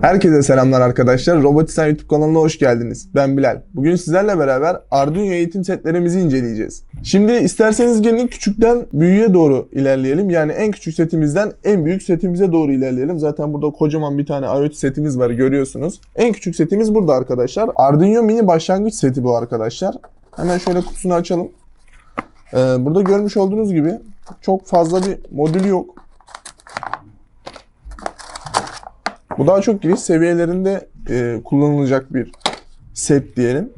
Herkese selamlar arkadaşlar. Robotistan YouTube kanalına hoş geldiniz. Ben Bilal. Bugün sizlerle beraber Arduino eğitim setlerimizi inceleyeceğiz. Şimdi isterseniz gelin küçükten büyüğe doğru ilerleyelim. Yani en küçük setimizden en büyük setimize doğru ilerleyelim. Zaten burada kocaman bir tane IoT setimiz var görüyorsunuz. En küçük setimiz burada arkadaşlar. Arduino mini başlangıç seti bu arkadaşlar. Hemen şöyle kutusunu açalım. Ee, burada görmüş olduğunuz gibi çok fazla bir modülü yok. Bu daha çok giriş seviyelerinde e, kullanılacak bir set diyelim.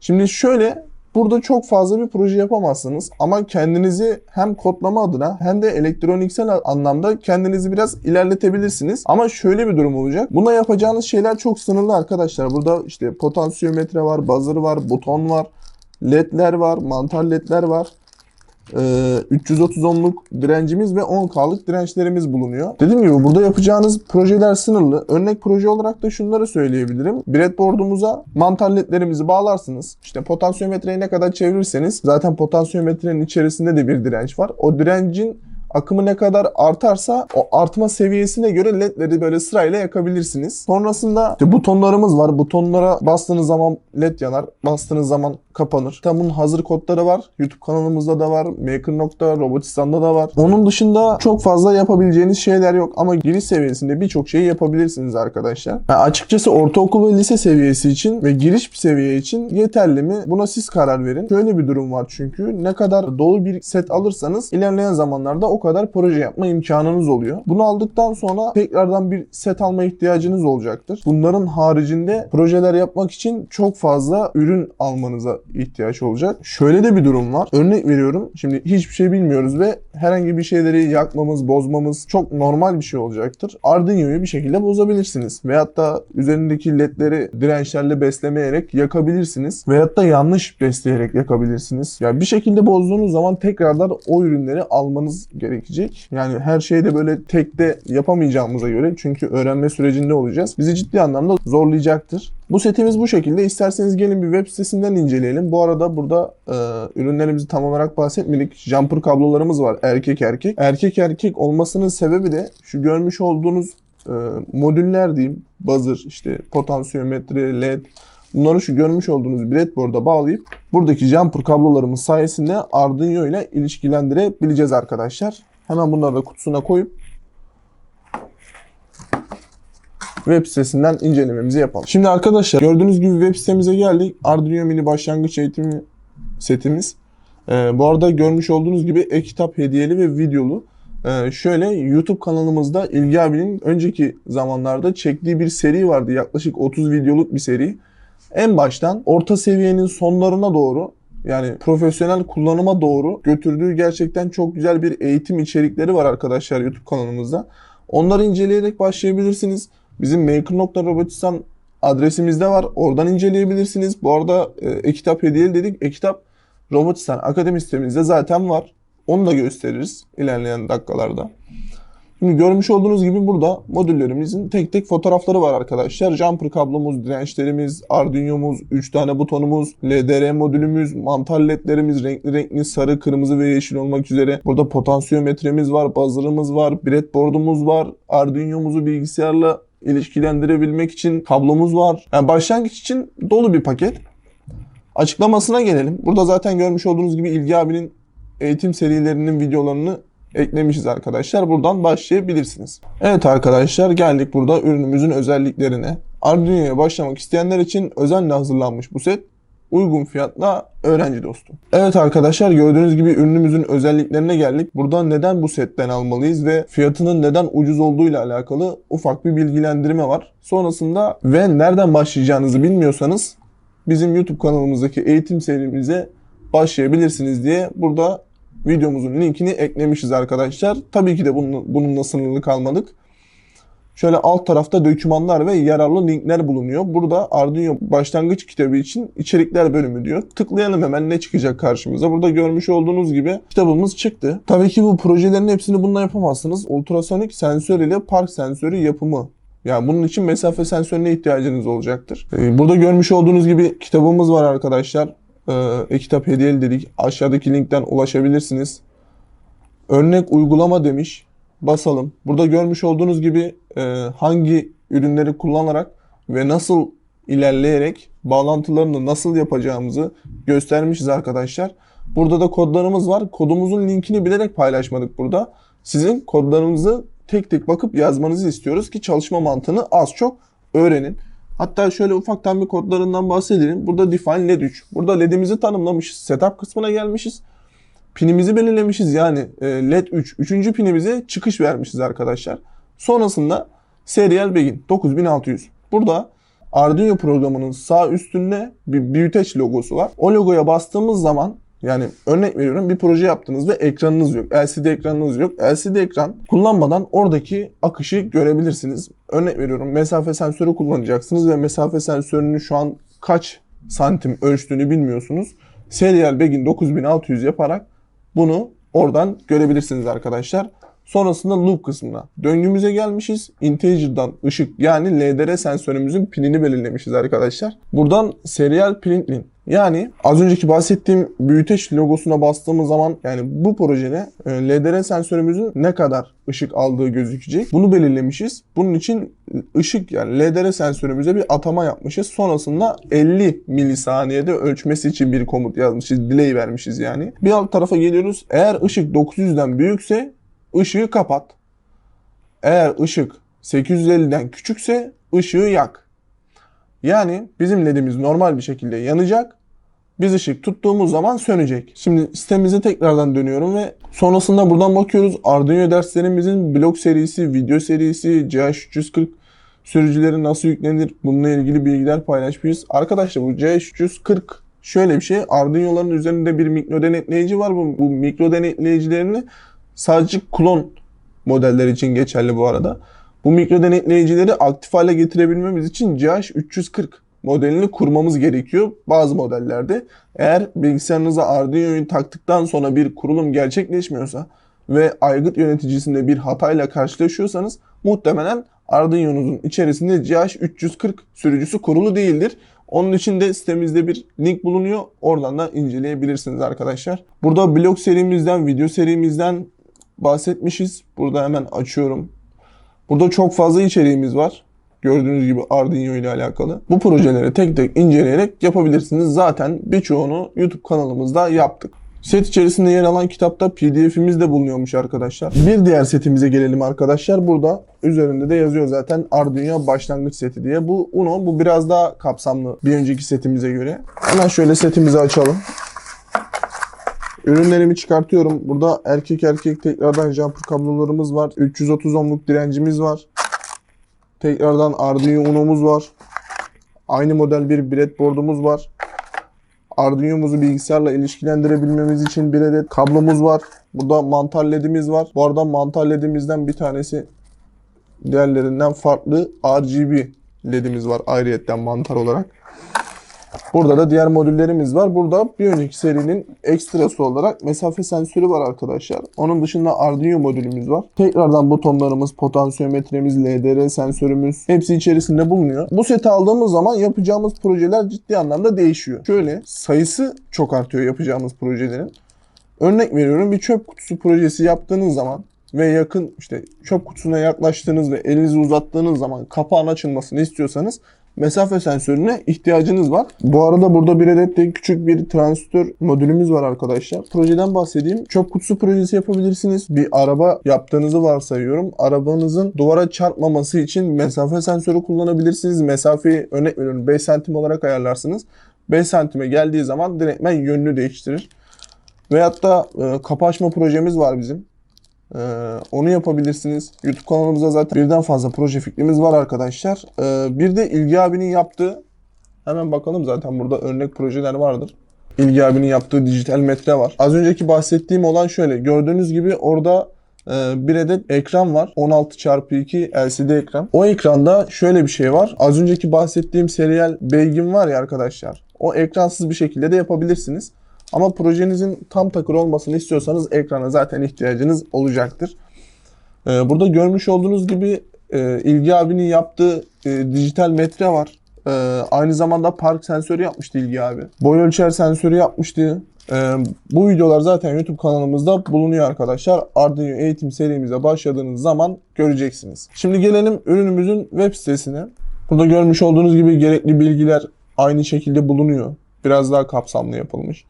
Şimdi şöyle burada çok fazla bir proje yapamazsınız ama kendinizi hem kodlama adına hem de elektroniksel anlamda kendinizi biraz ilerletebilirsiniz. Ama şöyle bir durum olacak. Buna yapacağınız şeyler çok sınırlı arkadaşlar. Burada işte potansiyometre var, buzzer var, buton var, ledler var, mantar ledler var. Ee, 330 ohmluk direncimiz ve 10K'lık dirençlerimiz bulunuyor. Dediğim gibi burada yapacağınız projeler sınırlı. Örnek proje olarak da şunları söyleyebilirim. Breadboard'umuza mantar bağlarsınız. İşte potansiyometreyi ne kadar çevirirseniz zaten potansiyometrenin içerisinde de bir direnç var. O direncin akımı ne kadar artarsa o artma seviyesine göre ledleri böyle sırayla yakabilirsiniz. Sonrasında işte butonlarımız var. Butonlara bastığınız zaman led yanar. Bastığınız zaman kapanır. Tam bunun hazır kodları var. YouTube kanalımızda da var. Maker.robotistan'da da var. Onun dışında çok fazla yapabileceğiniz şeyler yok ama giriş seviyesinde birçok şeyi yapabilirsiniz arkadaşlar. Yani açıkçası ortaokul ve lise seviyesi için ve giriş seviye için yeterli mi? Buna siz karar verin. Şöyle bir durum var çünkü ne kadar dolu bir set alırsanız ilerleyen zamanlarda o kadar proje yapma imkanınız oluyor. Bunu aldıktan sonra tekrardan bir set alma ihtiyacınız olacaktır. Bunların haricinde projeler yapmak için çok fazla ürün almanıza ihtiyaç olacak. Şöyle de bir durum var. Örnek veriyorum. Şimdi hiçbir şey bilmiyoruz ve herhangi bir şeyleri yakmamız, bozmamız çok normal bir şey olacaktır. Arduino'yu bir şekilde bozabilirsiniz. Veyahut da üzerindeki ledleri dirençlerle beslemeyerek yakabilirsiniz. Veyahut da yanlış besleyerek yakabilirsiniz. Yani bir şekilde bozduğunuz zaman tekrardan o ürünleri almanız gerekecek. Yani her şeyi de böyle tekte yapamayacağımıza göre çünkü öğrenme sürecinde olacağız. Bizi ciddi anlamda zorlayacaktır. Bu setimiz bu şekilde. İsterseniz gelin bir web sitesinden inceleyelim. Bu arada burada e, ürünlerimizi tam olarak bahsetmedik. Jumper kablolarımız var erkek erkek. Erkek erkek olmasının sebebi de şu görmüş olduğunuz e, modüller diyeyim. Buzzer, işte potansiyometre, led, Bunları şu görmüş olduğunuz breadboard'a bağlayıp buradaki jumper kablolarımız sayesinde Arduino ile ilişkilendirebileceğiz arkadaşlar. Hemen bunları da kutusuna koyup web sitesinden incelememizi yapalım. Şimdi arkadaşlar gördüğünüz gibi web sitemize geldik. Arduino mini başlangıç eğitimi setimiz. Ee, bu arada görmüş olduğunuz gibi e-kitap hediyeli ve videolu. Ee, şöyle YouTube kanalımızda İlgi abinin önceki zamanlarda çektiği bir seri vardı. Yaklaşık 30 videoluk bir seri. En baştan orta seviyenin sonlarına doğru yani profesyonel kullanıma doğru götürdüğü gerçekten çok güzel bir eğitim içerikleri var arkadaşlar YouTube kanalımızda. Onları inceleyerek başlayabilirsiniz. Bizim maker.robotistan adresimizde var. Oradan inceleyebilirsiniz. Bu arada e, e-kitap hediyeli dedik. E-kitap Robotistan Akademi sitemizde zaten var. Onu da gösteririz ilerleyen dakikalarda. Şimdi görmüş olduğunuz gibi burada modüllerimizin tek tek fotoğrafları var arkadaşlar. Jumper kablomuz, dirençlerimiz, Arduino'muz, 3 tane butonumuz, LDR modülümüz, mantar ledlerimiz renkli renkli sarı, kırmızı ve yeşil olmak üzere. Burada potansiyometremiz var, buzzer'ımız var, breadboard'umuz var, Arduino'muzu bilgisayarla ilişkilendirebilmek için kablomuz var. Yani başlangıç için dolu bir paket. Açıklamasına gelelim. Burada zaten görmüş olduğunuz gibi İlgi abinin eğitim serilerinin videolarını eklemişiz arkadaşlar. Buradan başlayabilirsiniz. Evet arkadaşlar geldik burada ürünümüzün özelliklerine. Arduino'ya başlamak isteyenler için özenle hazırlanmış bu set uygun fiyatla öğrenci dostu. Evet arkadaşlar gördüğünüz gibi ürünümüzün özelliklerine geldik. Burada neden bu setten almalıyız ve fiyatının neden ucuz olduğuyla alakalı ufak bir bilgilendirme var. Sonrasında ve nereden başlayacağınızı bilmiyorsanız bizim YouTube kanalımızdaki eğitim serimize başlayabilirsiniz diye burada videomuzun linkini eklemişiz arkadaşlar. Tabii ki de bunun, bununla sınırlı kalmadık. Şöyle alt tarafta dokümanlar ve yararlı linkler bulunuyor. Burada Arduino başlangıç kitabı için içerikler bölümü diyor. Tıklayalım hemen ne çıkacak karşımıza. Burada görmüş olduğunuz gibi kitabımız çıktı. Tabii ki bu projelerin hepsini bununla yapamazsınız. Ultrasonik sensör ile park sensörü yapımı yani bunun için mesafe sensörüne ihtiyacınız olacaktır. Ee, burada görmüş olduğunuz gibi kitabımız var arkadaşlar. E-kitap hediyeli dedik. Aşağıdaki linkten ulaşabilirsiniz. Örnek uygulama demiş. Basalım. Burada görmüş olduğunuz gibi e, hangi ürünleri kullanarak ve nasıl ilerleyerek bağlantılarını nasıl yapacağımızı göstermişiz arkadaşlar. Burada da kodlarımız var. Kodumuzun linkini bilerek paylaşmadık burada. Sizin kodlarınızı tek tek bakıp yazmanızı istiyoruz ki çalışma mantığını az çok öğrenin. Hatta şöyle ufaktan bir kodlarından bahsedelim. Burada define led 3. Burada ledimizi tanımlamışız. Setup kısmına gelmişiz. Pinimizi belirlemişiz yani e, led 3. Üçüncü pinimize çıkış vermişiz arkadaşlar. Sonrasında serial begin 9600. Burada Arduino programının sağ üstünde bir büyüteç logosu var. O logoya bastığımız zaman yani örnek veriyorum bir proje yaptınız ve ekranınız yok. LCD ekranınız yok. LCD ekran kullanmadan oradaki akışı görebilirsiniz. Örnek veriyorum mesafe sensörü kullanacaksınız ve mesafe sensörünün şu an kaç santim ölçtüğünü bilmiyorsunuz. Serial Begin 9600 yaparak bunu oradan görebilirsiniz arkadaşlar. Sonrasında loop kısmına. Döngümüze gelmişiz. Integer'dan ışık yani LDR sensörümüzün pinini belirlemişiz arkadaşlar. Buradan serial printlin. Yani az önceki bahsettiğim büyüteç logosuna bastığımız zaman yani bu projede e, LDR sensörümüzün ne kadar ışık aldığı gözükecek. Bunu belirlemişiz. Bunun için ışık yani LDR sensörümüze bir atama yapmışız. Sonrasında 50 milisaniyede ölçmesi için bir komut yazmışız. Delay vermişiz yani. Bir alt tarafa geliyoruz. Eğer ışık 900'den büyükse ışığı kapat. Eğer ışık 850'den küçükse ışığı yak. Yani bizim ledimiz normal bir şekilde yanacak. Biz ışık tuttuğumuz zaman sönecek. Şimdi sitemize tekrardan dönüyorum ve sonrasında buradan bakıyoruz. Arduino derslerimizin blog serisi, video serisi, CH340 sürücüleri nasıl yüklenir bununla ilgili bilgiler paylaşmışız. Arkadaşlar bu CH340 şöyle bir şey. Arduino'ların üzerinde bir mikro denetleyici var. Bu, bu mikro denetleyicilerini sadece klon modeller için geçerli bu arada. Bu mikro denetleyicileri aktif hale getirebilmemiz için CH340 modelini kurmamız gerekiyor bazı modellerde. Eğer bilgisayarınıza Arduino'yu taktıktan sonra bir kurulum gerçekleşmiyorsa ve aygıt yöneticisinde bir hatayla karşılaşıyorsanız muhtemelen Arduino'nuzun içerisinde CH340 sürücüsü kurulu değildir. Onun için de sitemizde bir link bulunuyor. Oradan da inceleyebilirsiniz arkadaşlar. Burada blog serimizden, video serimizden bahsetmişiz. Burada hemen açıyorum. Burada çok fazla içeriğimiz var. Gördüğünüz gibi Arduino ile alakalı. Bu projeleri tek tek inceleyerek yapabilirsiniz. Zaten birçoğunu YouTube kanalımızda yaptık. Set içerisinde yer alan kitapta pdf'imiz de bulunuyormuş arkadaşlar. Bir diğer setimize gelelim arkadaşlar. Burada üzerinde de yazıyor zaten Arduino başlangıç seti diye. Bu Uno bu biraz daha kapsamlı bir önceki setimize göre. Hemen şöyle setimizi açalım. Ürünlerimi çıkartıyorum. Burada erkek erkek tekrardan jumper kablolarımız var. 330 ohmluk direncimiz var. Tekrardan Arduino Uno'muz var. Aynı model bir breadboard'umuz var. Arduino'muzu bilgisayarla ilişkilendirebilmemiz için bir adet kablomuz var. Burada mantar ledimiz var. Bu arada mantar ledimizden bir tanesi diğerlerinden farklı RGB ledimiz var ayrıyetten mantar olarak. Burada da diğer modüllerimiz var. Burada bir önceki serinin ekstrası olarak mesafe sensörü var arkadaşlar. Onun dışında Arduino modülümüz var. Tekrardan butonlarımız, potansiyometremiz, LDR sensörümüz hepsi içerisinde bulunuyor. Bu seti aldığımız zaman yapacağımız projeler ciddi anlamda değişiyor. Şöyle sayısı çok artıyor yapacağımız projelerin. Örnek veriyorum bir çöp kutusu projesi yaptığınız zaman ve yakın işte çöp kutusuna yaklaştığınız ve elinizi uzattığınız zaman kapağın açılmasını istiyorsanız mesafe sensörüne ihtiyacınız var. Bu arada burada bir adet de küçük bir transistör modülümüz var arkadaşlar. Projeden bahsedeyim. Çöp kutusu projesi yapabilirsiniz. Bir araba yaptığınızı varsayıyorum. Arabanızın duvara çarpmaması için mesafe sensörü kullanabilirsiniz. Mesafeyi örnek veriyorum 5 santim olarak ayarlarsınız. 5 santime geldiği zaman direktmen yönünü değiştirir. Veyahut da e, kapı açma projemiz var bizim. Ee, onu yapabilirsiniz. YouTube kanalımızda zaten birden fazla proje fikrimiz var arkadaşlar. Ee, bir de İlgi abinin yaptığı hemen bakalım zaten burada örnek projeler vardır. İlgi abinin yaptığı dijital metre var. Az önceki bahsettiğim olan şöyle. Gördüğünüz gibi orada e, bir adet ekran var. 16x2 LCD ekran. O ekranda şöyle bir şey var. Az önceki bahsettiğim serial beygin var ya arkadaşlar. O ekransız bir şekilde de yapabilirsiniz. Ama projenizin tam takır olmasını istiyorsanız ekrana zaten ihtiyacınız olacaktır. Ee, burada görmüş olduğunuz gibi e, İlgi abinin yaptığı e, dijital metre var. E, aynı zamanda park sensörü yapmıştı İlgi abi. Boy ölçer sensörü yapmıştı. Ee, bu videolar zaten YouTube kanalımızda bulunuyor arkadaşlar. Arduino eğitim serimize başladığınız zaman göreceksiniz. Şimdi gelelim ürünümüzün web sitesine. Burada görmüş olduğunuz gibi gerekli bilgiler aynı şekilde bulunuyor. Biraz daha kapsamlı yapılmış.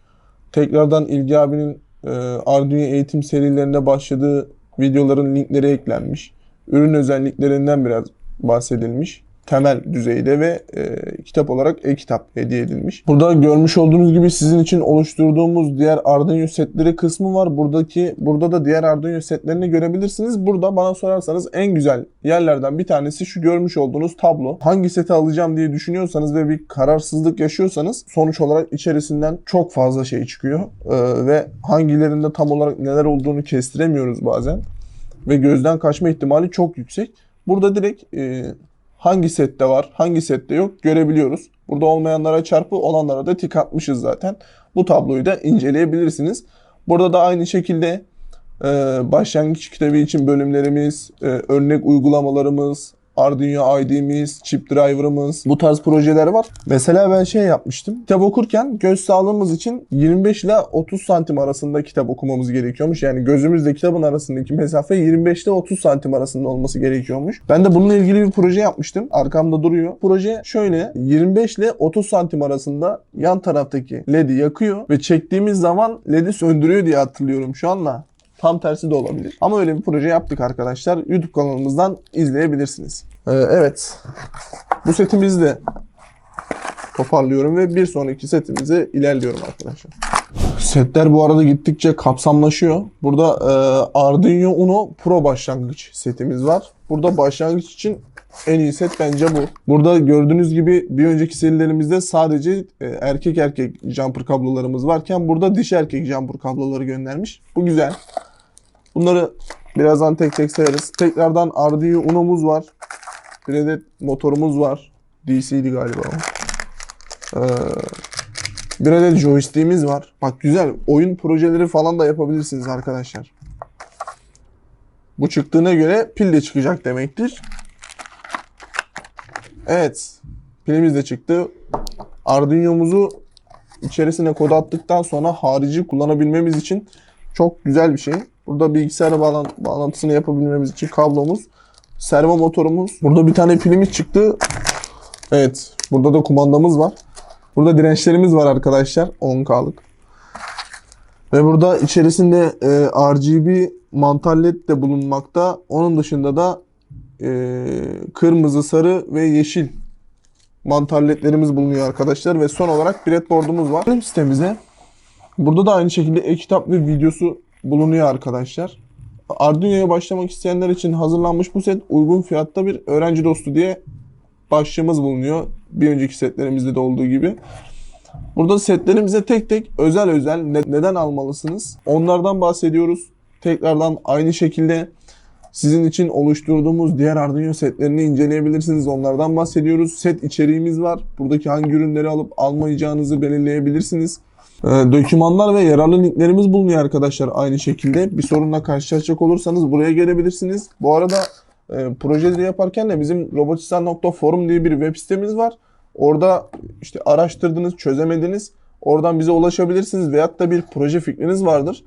Tekrardan İlgi abinin e, Arduino eğitim serilerinde başladığı videoların linkleri eklenmiş. Ürün özelliklerinden biraz bahsedilmiş. Temel düzeyde ve e, kitap olarak e-kitap hediye edilmiş. Burada görmüş olduğunuz gibi sizin için oluşturduğumuz diğer Arduino setleri kısmı var. Buradaki burada da diğer Arduino setlerini görebilirsiniz. Burada bana sorarsanız en güzel yerlerden bir tanesi şu görmüş olduğunuz tablo. Hangi seti alacağım diye düşünüyorsanız ve bir kararsızlık yaşıyorsanız sonuç olarak içerisinden çok fazla şey çıkıyor. Ee, ve hangilerinde tam olarak neler olduğunu kestiremiyoruz bazen. Ve gözden kaçma ihtimali çok yüksek. Burada direkt e, hangi sette var, hangi sette yok görebiliyoruz. Burada olmayanlara çarpı, olanlara da tik atmışız zaten. Bu tabloyu da inceleyebilirsiniz. Burada da aynı şekilde e, başlangıç kitabı için bölümlerimiz, e, örnek uygulamalarımız, Arduino ID'miz, chip driver'ımız bu tarz projeler var. Mesela ben şey yapmıştım. Kitap okurken göz sağlığımız için 25 ile 30 santim arasında kitap okumamız gerekiyormuş. Yani gözümüzle kitabın arasındaki mesafe 25 ile 30 santim arasında olması gerekiyormuş. Ben de bununla ilgili bir proje yapmıştım. Arkamda duruyor. Proje şöyle 25 ile 30 santim arasında yan taraftaki LED'i yakıyor ve çektiğimiz zaman LED'i söndürüyor diye hatırlıyorum şu anda. Tam tersi de olabilir. Ama öyle bir proje yaptık arkadaşlar. YouTube kanalımızdan izleyebilirsiniz. Ee, evet. Bu setimizi de toparlıyorum ve bir sonraki setimize ilerliyorum arkadaşlar. Setler bu arada gittikçe kapsamlaşıyor. Burada e, Arduino Uno Pro başlangıç setimiz var. Burada başlangıç için en iyi set bence bu. Burada gördüğünüz gibi bir önceki serilerimizde sadece e, erkek erkek jumper kablolarımız varken burada dişi erkek jumper kabloları göndermiş. Bu güzel. Bunları birazdan tek tek sayarız. Tekrardan Arduino Uno'muz var. Bir adet motorumuz var. DC'di galiba o. Ee, bir adet joystick'imiz var. Bak güzel. Oyun projeleri falan da yapabilirsiniz arkadaşlar. Bu çıktığına göre pil de çıkacak demektir. Evet. Pilimiz de çıktı. Arduino'muzu içerisine kod attıktan sonra harici kullanabilmemiz için çok güzel bir şey. Burada bilgisayara bağlan bağlantısını yapabilmemiz için kablomuz, servo motorumuz. Burada bir tane pilimiz çıktı. Evet. Burada da kumandamız var. Burada dirençlerimiz var arkadaşlar. 10K'lık. Ve burada içerisinde e, RGB mantar led de bulunmakta. Onun dışında da e, kırmızı, sarı ve yeşil mantar ledlerimiz bulunuyor arkadaşlar. Ve son olarak breadboard'umuz var. Sitemize. Burada da aynı şekilde e-kitap ve videosu bulunuyor arkadaşlar. Arduino'ya başlamak isteyenler için hazırlanmış bu set uygun fiyatta bir öğrenci dostu diye başlığımız bulunuyor. Bir önceki setlerimizde de olduğu gibi. Burada setlerimize tek tek özel özel ne- neden almalısınız? Onlardan bahsediyoruz. Tekrardan aynı şekilde sizin için oluşturduğumuz diğer Arduino setlerini inceleyebilirsiniz. Onlardan bahsediyoruz. Set içeriğimiz var. Buradaki hangi ürünleri alıp almayacağınızı belirleyebilirsiniz. Ee, dokümanlar ve yararlı linklerimiz bulunuyor arkadaşlar aynı şekilde. Bir sorunla karşılaşacak olursanız buraya gelebilirsiniz. Bu arada e, projeleri yaparken de bizim robotistan.forum diye bir web sitemiz var. Orada işte araştırdınız, çözemediniz. Oradan bize ulaşabilirsiniz veyahut da bir proje fikriniz vardır.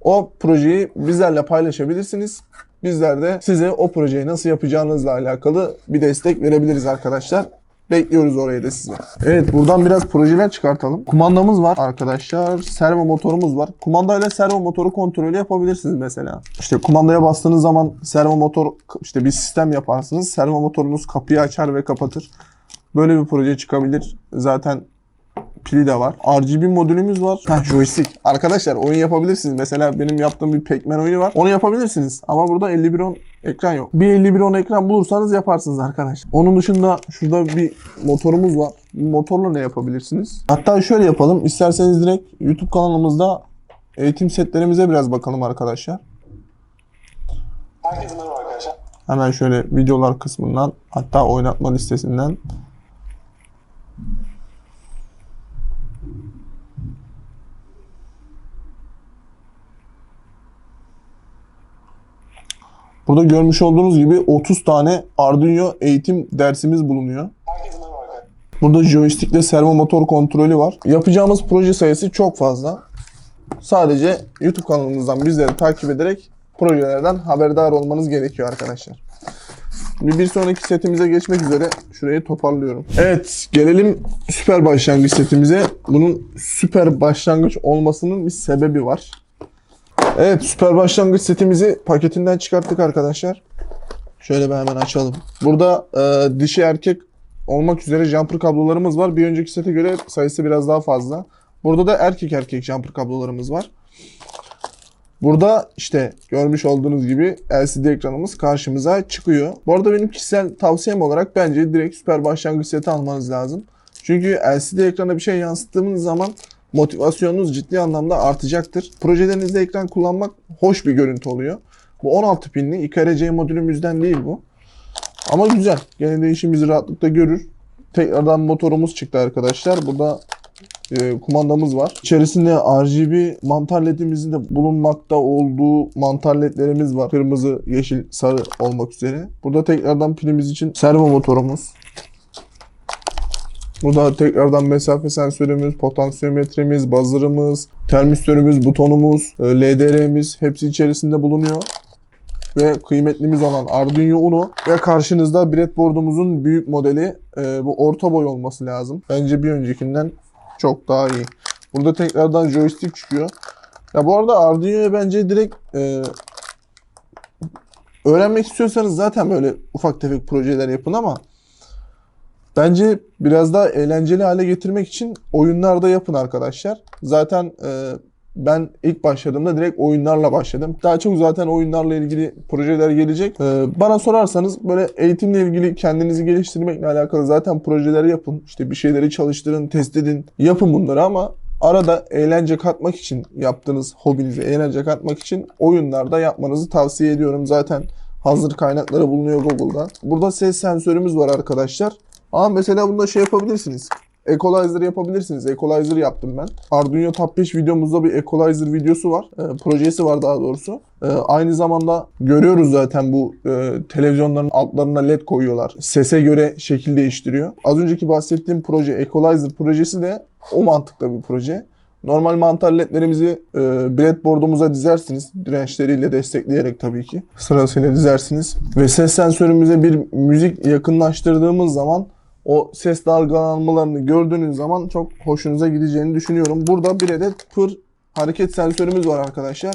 O projeyi bizlerle paylaşabilirsiniz. Bizler de size o projeyi nasıl yapacağınızla alakalı bir destek verebiliriz arkadaşlar. Bekliyoruz oraya da sizi. Evet buradan biraz projeler çıkartalım. Kumandamız var arkadaşlar. Servo motorumuz var. Kumandayla servo motoru kontrolü yapabilirsiniz mesela. İşte kumandaya bastığınız zaman servo motor işte bir sistem yaparsınız. Servo motorunuz kapıyı açar ve kapatır. Böyle bir proje çıkabilir. Zaten pili de var. RGB modülümüz var. Ha joystick. Arkadaşlar oyun yapabilirsiniz. Mesela benim yaptığım bir Pac-Man oyunu var. Onu yapabilirsiniz. Ama burada 5110 ekran yok. Bir 5110 ekran bulursanız yaparsınız arkadaşlar. Onun dışında şurada bir motorumuz var. Bu motorla ne yapabilirsiniz? Hatta şöyle yapalım. İsterseniz direkt YouTube kanalımızda eğitim setlerimize biraz bakalım arkadaşlar. Herkese merhaba arkadaşlar. Hemen şöyle videolar kısmından hatta oynatma listesinden Burada görmüş olduğunuz gibi 30 tane Arduino eğitim dersimiz bulunuyor. Burada joystick ile servo motor kontrolü var. Yapacağımız proje sayısı çok fazla. Sadece YouTube kanalımızdan bizleri takip ederek projelerden haberdar olmanız gerekiyor arkadaşlar. Bir sonraki setimize geçmek üzere şurayı toparlıyorum. Evet gelelim süper başlangıç setimize. Bunun süper başlangıç olmasının bir sebebi var. Evet süper başlangıç setimizi paketinden çıkarttık arkadaşlar. Şöyle bir hemen açalım. Burada e, dişi erkek olmak üzere jumper kablolarımız var. Bir önceki sete göre sayısı biraz daha fazla. Burada da erkek erkek jumper kablolarımız var. Burada işte görmüş olduğunuz gibi LCD ekranımız karşımıza çıkıyor. Bu arada benim kişisel tavsiyem olarak bence direkt süper başlangıç seti almanız lazım. Çünkü LCD ekrana bir şey yansıttığınız zaman motivasyonunuz ciddi anlamda artacaktır. Projelerinizde ekran kullanmak hoş bir görüntü oluyor. Bu 16 pinli IKRC modülümüzden değil bu. Ama güzel. Gene de işimizi rahatlıkla görür. Tekrardan motorumuz çıktı arkadaşlar. Burada e, kumandamız var. İçerisinde RGB mantar ledimizin de bulunmakta olduğu mantar ledlerimiz var. Kırmızı, yeşil, sarı olmak üzere. Burada tekrardan pilimiz için servo motorumuz. Burada tekrardan mesafe sensörümüz, potansiyometremiz, buzzer'ımız, termistörümüz, butonumuz, e, LDR'miz hepsi içerisinde bulunuyor. Ve kıymetlimiz olan Arduino Uno ve karşınızda breadboard'umuzun büyük modeli e, bu orta boy olması lazım. Bence bir öncekinden çok daha iyi. Burada tekrardan joystick çıkıyor. Ya bu arada Arduino'ya bence direkt e, öğrenmek istiyorsanız zaten böyle ufak tefek projeler yapın ama bence biraz daha eğlenceli hale getirmek için oyunlarda yapın arkadaşlar. Zaten e, ben ilk başladığımda direkt oyunlarla başladım. Daha çok zaten oyunlarla ilgili projeler gelecek. Ee, bana sorarsanız böyle eğitimle ilgili kendinizi geliştirmekle alakalı zaten projeleri yapın. İşte bir şeyleri çalıştırın, test edin. Yapın bunları ama arada eğlence katmak için yaptığınız hobinize eğlence katmak için oyunlarda yapmanızı tavsiye ediyorum. Zaten hazır kaynakları bulunuyor Google'da. Burada ses sensörümüz var arkadaşlar. Ama mesela bunda şey yapabilirsiniz. Equalizer yapabilirsiniz. Equalizer yaptım ben. Arduino Top 5 videomuzda bir Equalizer videosu var. E, projesi var daha doğrusu. E, aynı zamanda görüyoruz zaten bu e, televizyonların altlarına led koyuyorlar. Sese göre şekil değiştiriyor. Az önceki bahsettiğim proje Equalizer projesi de o mantıkta bir proje. Normal mantar ledlerimizi e, breadboard'umuza dizersiniz. Dirençleriyle destekleyerek tabii ki. Sırasıyla dizersiniz. Ve ses sensörümüze bir müzik yakınlaştırdığımız zaman o ses dalgalanmalarını gördüğünüz zaman çok hoşunuza gideceğini düşünüyorum. Burada bir adet pır hareket sensörümüz var arkadaşlar.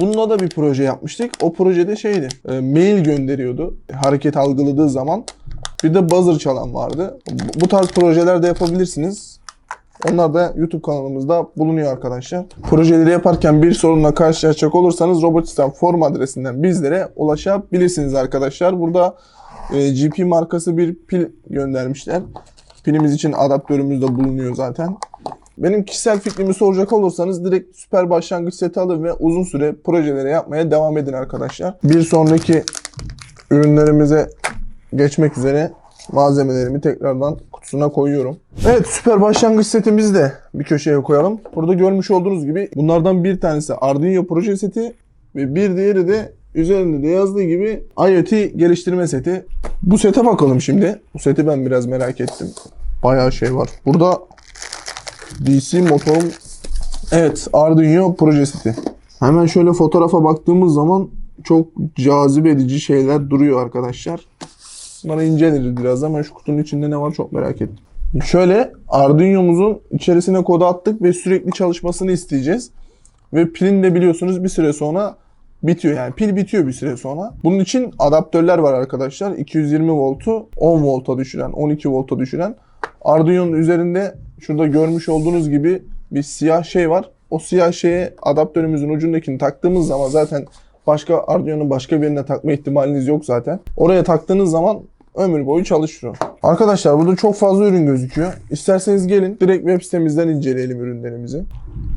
Bununla da bir proje yapmıştık. O projede şeydi, e, mail gönderiyordu hareket algıladığı zaman. Bir de buzzer çalan vardı. Bu- tarz projeler de yapabilirsiniz. Onlar da YouTube kanalımızda bulunuyor arkadaşlar. Projeleri yaparken bir sorunla karşılaşacak olursanız Robotistan forum adresinden bizlere ulaşabilirsiniz arkadaşlar. Burada e, GP markası bir pil göndermişler. Pilimiz için adaptörümüz de bulunuyor zaten. Benim kişisel fikrimi soracak olursanız direkt süper başlangıç seti alın ve uzun süre projelere yapmaya devam edin arkadaşlar. Bir sonraki ürünlerimize geçmek üzere malzemelerimi tekrardan kutusuna koyuyorum. Evet süper başlangıç setimizi de bir köşeye koyalım. Burada görmüş olduğunuz gibi bunlardan bir tanesi Arduino proje seti ve bir diğeri de üzerinde de yazdığı gibi IoT geliştirme seti. Bu sete bakalım şimdi. Bu seti ben biraz merak ettim. Bayağı şey var. Burada DC motorum Evet Arduino proje seti. Hemen şöyle fotoğrafa baktığımız zaman çok cazip edici şeyler duruyor arkadaşlar. Bana inceleriz biraz ama şu kutunun içinde ne var çok merak ettim. Şöyle Arduino'muzun içerisine kodu attık ve sürekli çalışmasını isteyeceğiz. Ve pilin de biliyorsunuz bir süre sonra bitiyor yani pil bitiyor bir süre sonra. Bunun için adaptörler var arkadaşlar. 220 voltu 10 volta düşüren, 12 volta düşüren. Arduino'nun üzerinde şurada görmüş olduğunuz gibi bir siyah şey var. O siyah şeye adaptörümüzün ucundakini taktığımız zaman zaten başka Arduino'nun başka birine takma ihtimaliniz yok zaten. Oraya taktığınız zaman ömür boyu çalışıyor. Arkadaşlar burada çok fazla ürün gözüküyor. İsterseniz gelin direkt web sitemizden inceleyelim ürünlerimizi.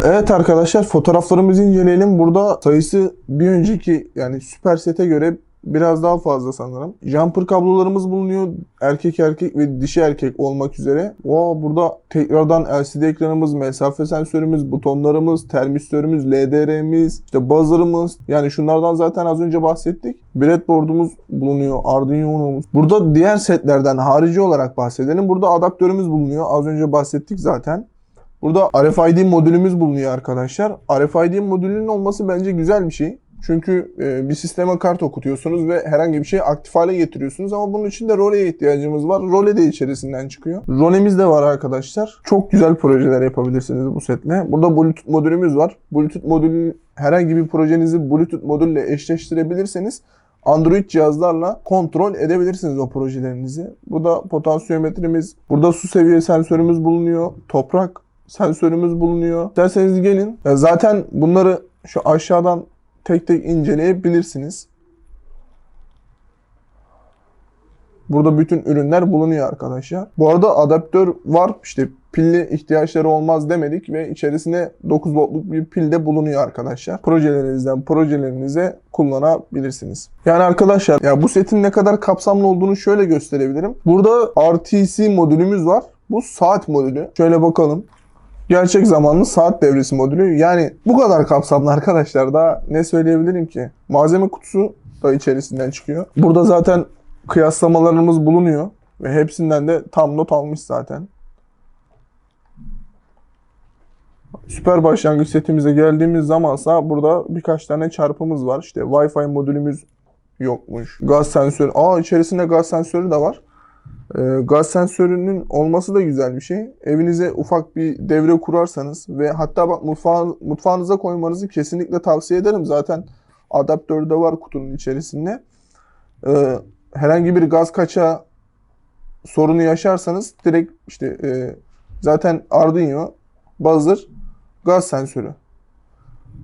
Evet arkadaşlar fotoğraflarımızı inceleyelim. Burada sayısı bir önceki yani süper sete göre biraz daha fazla sanırım. Jumper kablolarımız bulunuyor. Erkek erkek ve dişi erkek olmak üzere. Wow, burada tekrardan LCD ekranımız, mesafe sensörümüz, butonlarımız, termistörümüz, LDR'miz, işte buzzer'ımız. Yani şunlardan zaten az önce bahsettik. Breadboard'umuz bulunuyor. Arduino Uno'muz. Burada diğer setlerden harici olarak bahsedelim. Burada adaptörümüz bulunuyor. Az önce bahsettik zaten. Burada RFID modülümüz bulunuyor arkadaşlar. RFID modülünün olması bence güzel bir şey. Çünkü e, bir sisteme kart okutuyorsunuz ve herhangi bir şeyi aktif hale getiriyorsunuz ama bunun için de role ihtiyacımız var. Role de içerisinden çıkıyor. Rolemiz de var arkadaşlar. Çok güzel projeler yapabilirsiniz bu setle. Burada Bluetooth modülümüz var. Bluetooth modülü herhangi bir projenizi Bluetooth modülle eşleştirebilirseniz Android cihazlarla kontrol edebilirsiniz o projelerinizi. Burada potansiyometremiz, burada su seviye sensörümüz bulunuyor. Toprak sensörümüz bulunuyor. İsterseniz gelin. Ya zaten bunları şu aşağıdan tek tek inceleyebilirsiniz. Burada bütün ürünler bulunuyor arkadaşlar. Bu arada adaptör var. İşte pilli ihtiyaçları olmaz demedik ve içerisine 9 voltluk bir pil de bulunuyor arkadaşlar. Projelerinizden projelerinize kullanabilirsiniz. Yani arkadaşlar ya bu setin ne kadar kapsamlı olduğunu şöyle gösterebilirim. Burada RTC modülümüz var. Bu saat modülü. Şöyle bakalım. Gerçek zamanlı saat devresi modülü. Yani bu kadar kapsamlı arkadaşlar. Daha ne söyleyebilirim ki? Malzeme kutusu da içerisinden çıkıyor. Burada zaten kıyaslamalarımız bulunuyor. Ve hepsinden de tam not almış zaten. Süper başlangıç setimize geldiğimiz zamansa burada birkaç tane çarpımız var. İşte Wi-Fi modülümüz yokmuş. Gaz sensörü. Aa içerisinde gaz sensörü de var. Ee, gaz sensörünün olması da güzel bir şey. Evinize ufak bir devre kurarsanız ve hatta bak mutfağı, mutfağınıza koymanızı kesinlikle tavsiye ederim. Zaten adaptörü de var kutunun içerisinde. Ee, herhangi bir gaz kaçağı sorunu yaşarsanız direkt işte e, zaten Arduino buzzer gaz sensörü.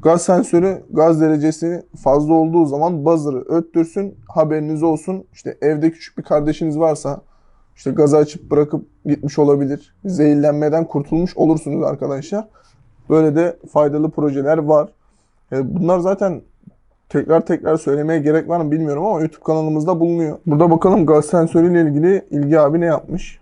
Gaz sensörü gaz derecesi fazla olduğu zaman buzzer'ı öttürsün haberiniz olsun. İşte evde küçük bir kardeşiniz varsa işte gazı açıp bırakıp gitmiş olabilir. Zehirlenmeden kurtulmuş olursunuz arkadaşlar. Böyle de faydalı projeler var. E, bunlar zaten tekrar tekrar söylemeye gerek var mı bilmiyorum ama YouTube kanalımızda bulunuyor. Burada bakalım gaz sensörüyle ilgili İlgi abi ne yapmış?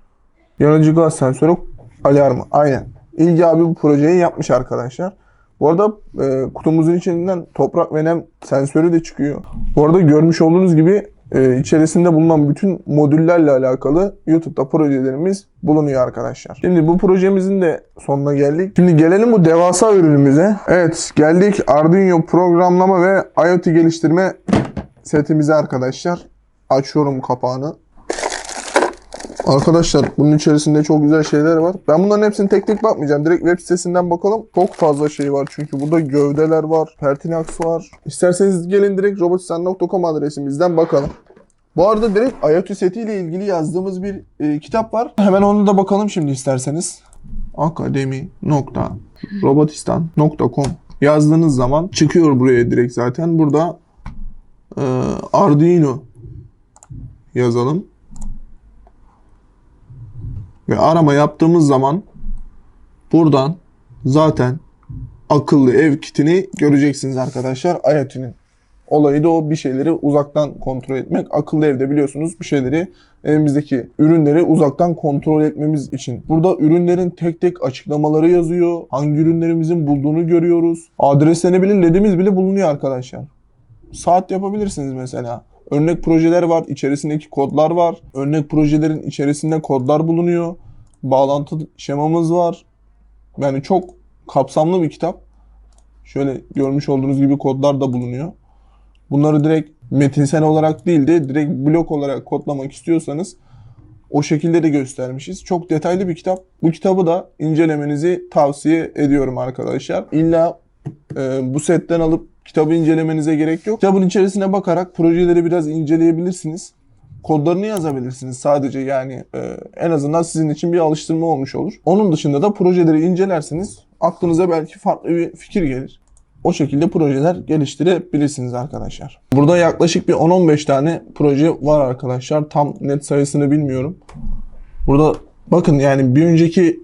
Yanıcı gaz sensörü alarmı. Aynen. İlgi abi bu projeyi yapmış arkadaşlar. Bu arada e, kutumuzun içinden toprak ve nem sensörü de çıkıyor. Bu arada görmüş olduğunuz gibi e, içerisinde bulunan bütün modüllerle alakalı YouTube'da projelerimiz bulunuyor arkadaşlar. Şimdi bu projemizin de sonuna geldik. Şimdi gelelim bu devasa ürünümüze. Evet geldik Arduino programlama ve IoT geliştirme setimize arkadaşlar. Açıyorum kapağını. Arkadaşlar bunun içerisinde çok güzel şeyler var. Ben bunların hepsini tek tek bakmayacağım. Direkt web sitesinden bakalım. Çok fazla şey var çünkü burada gövdeler var, Pertinax var. İsterseniz gelin direkt robotisan.com adresimizden bakalım. Bu arada direkt IoT setiyle ilgili yazdığımız bir e, kitap var. Hemen onu da bakalım şimdi isterseniz. akademi.robotistan.com yazdığınız zaman çıkıyor buraya direkt zaten. Burada e, Arduino yazalım. Ve arama yaptığımız zaman buradan zaten akıllı ev kitini göreceksiniz arkadaşlar. IoT'nin olayı da o bir şeyleri uzaktan kontrol etmek. Akıllı evde biliyorsunuz bir şeyleri evimizdeki ürünleri uzaktan kontrol etmemiz için. Burada ürünlerin tek tek açıklamaları yazıyor. Hangi ürünlerimizin bulduğunu görüyoruz. Adreslenebilir ledimiz bile bulunuyor arkadaşlar. Saat yapabilirsiniz mesela. Örnek projeler var, içerisindeki kodlar var. Örnek projelerin içerisinde kodlar bulunuyor. Bağlantı şemamız var. Yani çok kapsamlı bir kitap. Şöyle görmüş olduğunuz gibi kodlar da bulunuyor. Bunları direkt metinsel olarak değil de direkt blok olarak kodlamak istiyorsanız o şekilde de göstermişiz. Çok detaylı bir kitap. Bu kitabı da incelemenizi tavsiye ediyorum arkadaşlar. İlla e, bu setten alıp kitabı incelemenize gerek yok. Kitabın içerisine bakarak projeleri biraz inceleyebilirsiniz. Kodlarını yazabilirsiniz sadece yani e, en azından sizin için bir alıştırma olmuş olur. Onun dışında da projeleri incelerseniz aklınıza belki farklı bir fikir gelir. O şekilde projeler geliştirebilirsiniz arkadaşlar. Burada yaklaşık bir 10-15 tane proje var arkadaşlar. Tam net sayısını bilmiyorum. Burada bakın yani bir önceki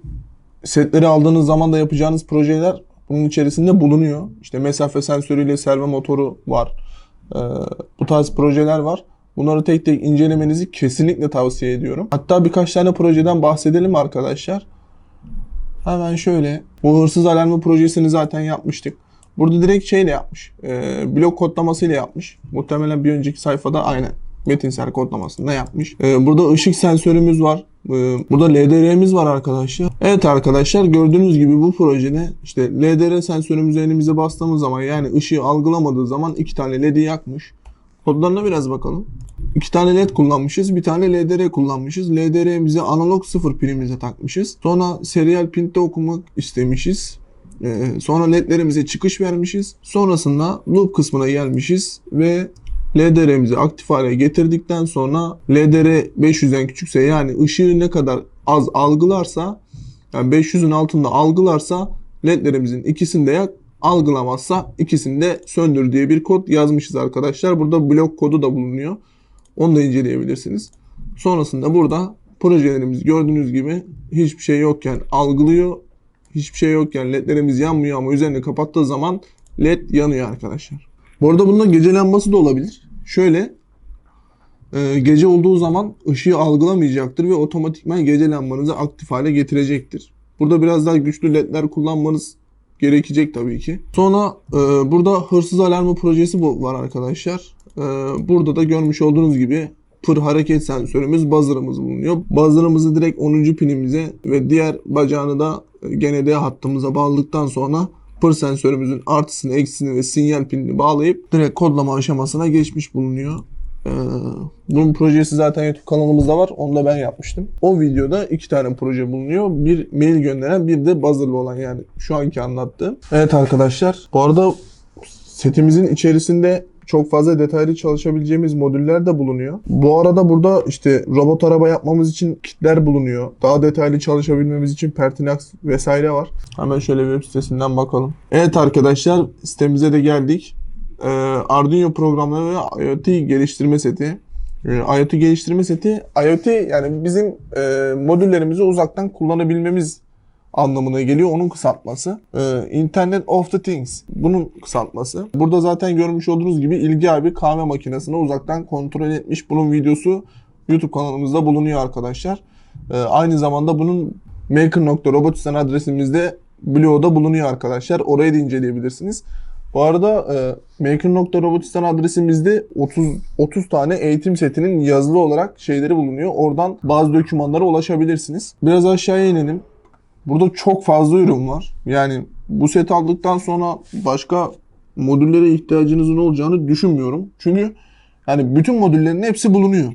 setleri aldığınız zaman da yapacağınız projeler bunun içerisinde bulunuyor. İşte mesafe sensörüyle servo motoru var. Ee, bu tarz projeler var. Bunları tek tek incelemenizi kesinlikle tavsiye ediyorum. Hatta birkaç tane projeden bahsedelim arkadaşlar. Hemen şöyle. Bu hırsız alarmı projesini zaten yapmıştık. Burada direkt şeyle yapmış. E, blok kodlamasıyla yapmış. Muhtemelen bir önceki sayfada aynen metinsel kodlamasında yapmış. E, burada ışık sensörümüz var. Ee, Burada LDR'miz var arkadaşlar. Evet arkadaşlar gördüğünüz gibi bu projede işte LDR sensörümüzü elimize bastığımız zaman yani ışığı algılamadığı zaman iki tane LED'i yakmış. Kodlarına biraz bakalım. İki tane LED kullanmışız. Bir tane LDR kullanmışız. LDR'mize analog sıfır pinimize takmışız. Sonra serial pinte okumak istemişiz. Ee, sonra ledlerimize çıkış vermişiz. Sonrasında loop kısmına gelmişiz ve LDR'mizi aktif hale getirdikten sonra LDR 500'den küçükse yani ışığı ne kadar az algılarsa yani 500'ün altında algılarsa ledlerimizin ikisini de algılamazsa ikisini de söndür diye bir kod yazmışız arkadaşlar. Burada blok kodu da bulunuyor. Onu da inceleyebilirsiniz. Sonrasında burada projelerimiz gördüğünüz gibi hiçbir şey yokken algılıyor. Hiçbir şey yokken ledlerimiz yanmıyor ama üzerini kapattığı zaman led yanıyor arkadaşlar. Bu arada bunda gece lambası da olabilir. Şöyle e, gece olduğu zaman ışığı algılamayacaktır ve otomatikman gece lambanızı aktif hale getirecektir. Burada biraz daha güçlü ledler kullanmanız gerekecek tabii ki. Sonra e, burada hırsız alarmı projesi var arkadaşlar. E, burada da görmüş olduğunuz gibi pır hareket sensörümüz, buzzer'ımız bulunuyor. Buzzer'ımızı direkt 10. pinimize ve diğer bacağını da GND hattımıza bağladıktan sonra pır sensörümüzün artısını, eksisini ve sinyal pinini bağlayıp direkt kodlama aşamasına geçmiş bulunuyor. Ee, bunun projesi zaten YouTube kanalımızda var. Onu da ben yapmıştım. O videoda iki tane proje bulunuyor. Bir mail gönderen bir de buzzer'lı olan yani şu anki anlattığım. Evet arkadaşlar. Bu arada setimizin içerisinde çok fazla detaylı çalışabileceğimiz modüller de bulunuyor. Bu arada burada işte robot araba yapmamız için kitler bulunuyor. Daha detaylı çalışabilmemiz için Pertinax vesaire var. Hemen şöyle web sitesinden bakalım. Evet arkadaşlar sitemize de geldik. Ee, Arduino programları ve IoT geliştirme seti. Ee, IoT geliştirme seti IoT yani bizim e, modüllerimizi uzaktan kullanabilmemiz anlamına geliyor. Onun kısaltması. Ee, Internet of the Things. Bunun kısaltması. Burada zaten görmüş olduğunuz gibi İlgi abi kahve makinesini uzaktan kontrol etmiş. Bunun videosu YouTube kanalımızda bulunuyor arkadaşlar. Ee, aynı zamanda bunun maker.robotistan adresimizde blogda bulunuyor arkadaşlar. Orayı da inceleyebilirsiniz. Bu arada e, maker.robotistan adresimizde 30 30 tane eğitim setinin yazılı olarak şeyleri bulunuyor. Oradan bazı dokümanlara ulaşabilirsiniz. Biraz aşağıya inelim. Burada çok fazla ürün var. Yani bu seti aldıktan sonra başka modüllere ihtiyacınızın olacağını düşünmüyorum. Çünkü yani bütün modüllerin hepsi bulunuyor.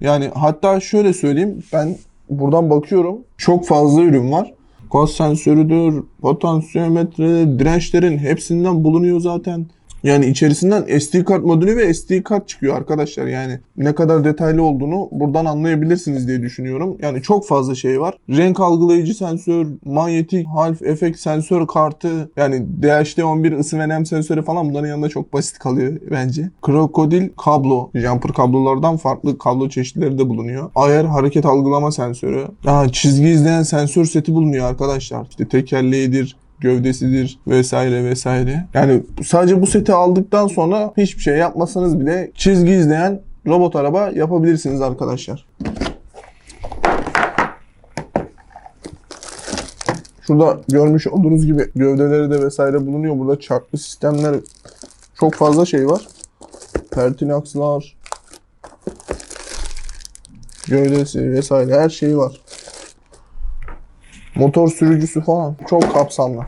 Yani hatta şöyle söyleyeyim ben buradan bakıyorum çok fazla ürün var. Gaz sensörüdür, potansiyometre, dirençlerin hepsinden bulunuyor zaten. Yani içerisinden SD kart modülü ve SD kart çıkıyor arkadaşlar. Yani ne kadar detaylı olduğunu buradan anlayabilirsiniz diye düşünüyorum. Yani çok fazla şey var. Renk algılayıcı sensör, manyetik half efekt sensör kartı, yani DHT11 ısı ve nem sensörü falan bunların yanında çok basit kalıyor bence. Krokodil kablo, jumper kablolardan farklı kablo çeşitleri de bulunuyor. Ayar hareket algılama sensörü. Aa, çizgi izleyen sensör seti bulunuyor arkadaşlar. İşte tekerleğidir, gövdesidir vesaire vesaire. Yani sadece bu seti aldıktan sonra hiçbir şey yapmasanız bile çizgi izleyen robot araba yapabilirsiniz arkadaşlar. Şurada görmüş olduğunuz gibi gövdeleri de vesaire bulunuyor. Burada çarklı sistemler çok fazla şey var. Pertinaxlar, gövdesi vesaire her şeyi var. Motor sürücüsü falan çok kapsamlı.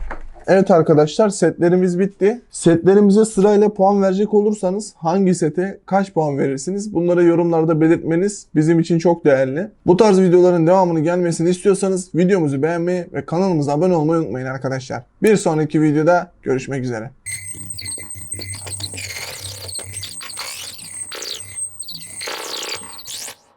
Evet arkadaşlar setlerimiz bitti. Setlerimize sırayla puan verecek olursanız hangi sete kaç puan verirsiniz? Bunları yorumlarda belirtmeniz bizim için çok değerli. Bu tarz videoların devamını gelmesini istiyorsanız videomuzu beğenmeyi ve kanalımıza abone olmayı unutmayın arkadaşlar. Bir sonraki videoda görüşmek üzere.